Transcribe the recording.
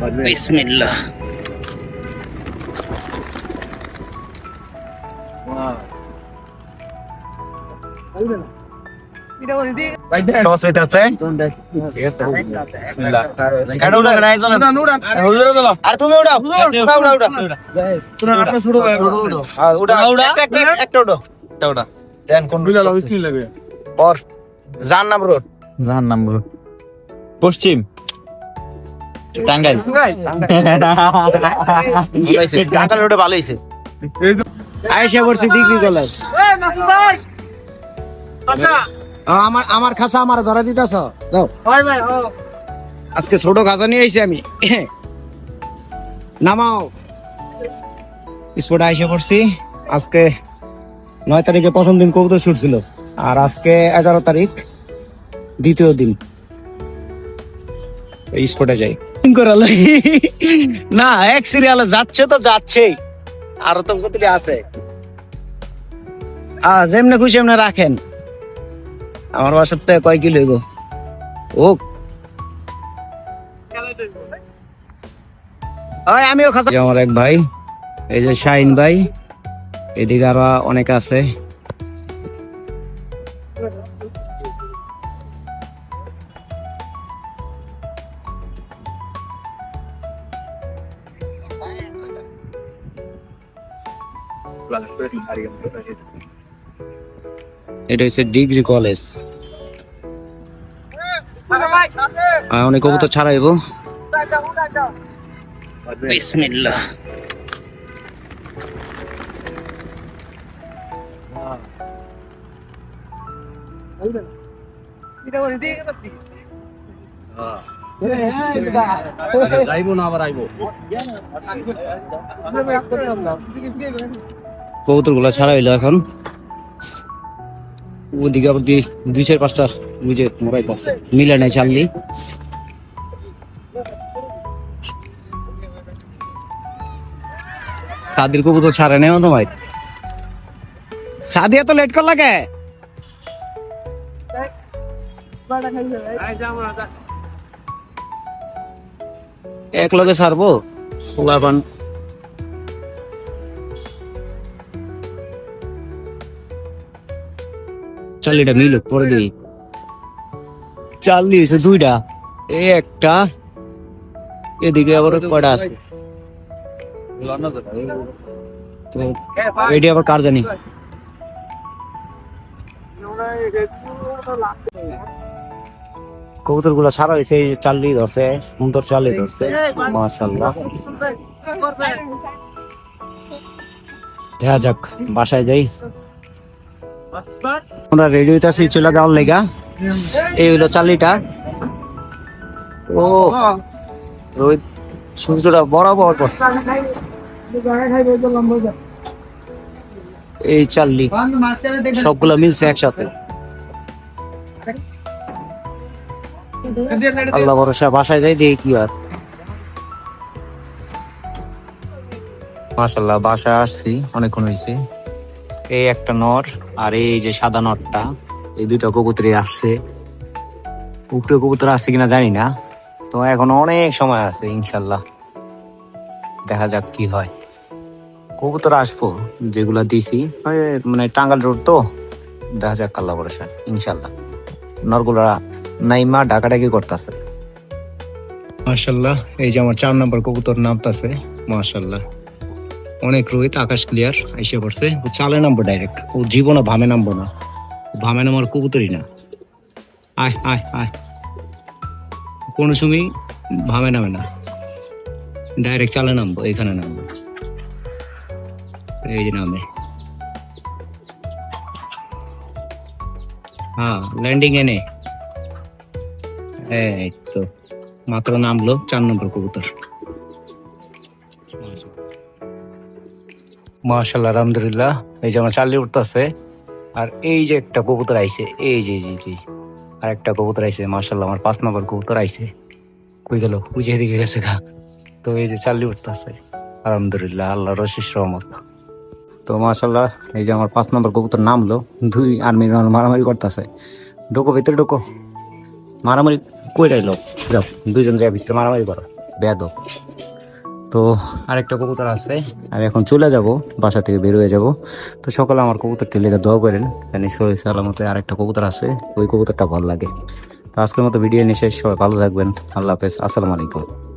বিসমিল্লাহ জাহান্নাম রোড পশ্চিম টাঙ্গাইল। টাঙ্গাইল। রোডে ভালো হয়েছে। Ayesha degree college. আমার আমার খাসা আমার ধরা দিতেছ? দাও আজকে ছোট খাসা নিয়ে আইছি আমি। নামাও। স্পোর্টে আইসে পড়ছি আজকে নয় তারিখে প্রথম দিন কবুতর শুট ছিল। আর আজকে এগারো তারিখ দ্বিতীয় দিন। এই যাই। করালো না, এক সিরিয়ালে যাচ্ছে তো যাচ্ছেই। আরও তো কতটি আছে। আর যেমনে খুশি এমনি রাখেন। আমার বাসার থেকে কয় কিলো গো ও আমিও খাতা আমার এক ভাই, এই যে শাহিন ভাই, এদিকে আরও অনেক আছে। এটা। হচ্ছে ডিগ্রি কলেজ। অনেক কবুতর ছাড়াইবো বিসমিল্লাহ। যাইবো না আবার আইবো। কবুতরগুলা ছাড়া হইল এখন। ওদিকে আবার দুই চার পাঁচটা বুঝে মোবাইল আছে। মিলে নাই চাললি। সাদির কবুতর ছাড়ে নেই তো সাদিয়া তো লেট করলা কে? এক লগে ছাড়বো? পোলাপান চাল্লিটা মিল পরে দিই। চাল্লি হয়েছে দুইটা এই একটা, এদিকে আবার কয়টা আছে? এটি আবার কার জানি? কবুতরগুলা সারা হয়েছে চাল্লি ধরছে, সুন্দর চাল্লি ধরছে মাশাল্লাহ দেখা যাক, বাসায় যাই। আমরা রেডি হইতাছি, চলে যাওয়ার লেগা। এই হলো চাল্লিটা ও, রোহিত সূর্যটা বরাবর পড়ছে এই চাল্লি, সবগুলো মিলছে একসাথে। আল্লাহ ভরসা, বাসায় যাই দিয়ে কি আর মাশাল্লাহ বাসায় আসছি, অনেকক্ষণ হয়েছে এই একটা নর আর এই যে সাদা নরটা, এই দুইটা কবুতরে আসছে। উপরে কবুতর আসছে কিনা জানি না, তো এখন অনেক সময় আছে, ইনশাল্লাহ। দেখা যাক কি হয়। কবুতর আসব, যেগুলা দিছি। মানে টাঙ্গাল রোড তো, দেখা যাক আল্লাহ ভরসা, ইনশাল্লাহ। নরগুলা নাইমা ডাকাডাকি করতেছে। মাশাল্লাহ, এই যে আমার চার নম্বর কবুতর নামতাছে, মাশাল্লাহ। অনেক রোহিত, আকাশ ক্লিয়ার এসে পড়ছে। ও চালে নামবো ডাইরেক্ট ও জীবনে ভামে নামবো না। ভামে নামার কবুতরই না। আয় আয় আয়। কোনো সময় ভামে নামে না। ডাইরেক্ট চালে নামবো, এখানে নামবো। এই যে নামে। হ্যাঁ ল্যান্ডিং এনে এই তো, মাত্র নামলো চার নম্বর কবুতর। মাশাল্লাহ আলহামদুলিল্লাহ। এই যে আমার চাল্লি উঠতেছে, আর এই যে একটা কবুতর আইছে, এই যে জি জি আর একটা কবুতর আইছে মাশাল্লাহ আমার পাঁচ নম্বর কবুতর আইছে। কই গেল? বুঝে দিকে গেছে গা। তো এই যে চাল্লি উঠতেছে, আলহামদুলিল্লাহ আল্লাহ রশিস রহমত। তো মাশাল্লাহ এই যে আমার পাঁচ নম্বর কবুতর নামলো, দুই আর্মির মারামারি করতেছে। ঢোকো, ভিতরে ঢোকো। মারামারি কই রাইলো যাও দুজন যায় ভিতরে মারামারি করো। বেদব তো আরেকটা কবুতর আছে। আমি এখন চলে যাব, বাসা থেকে বের হয়ে যাব। তো সকালে আমার কবুতরটি লেগে দোয়া করেন, জানি শরীর সালামতে আরেকটা কবুতর আছে, ওই কবুতরটা ভালো লাগে। তো আজকের মতো ভিডিও নিয়ে শেষ, সবাই ভালো থাকবেন। আল্লাহ হাফেজ, আসসালামু আলাইকুম।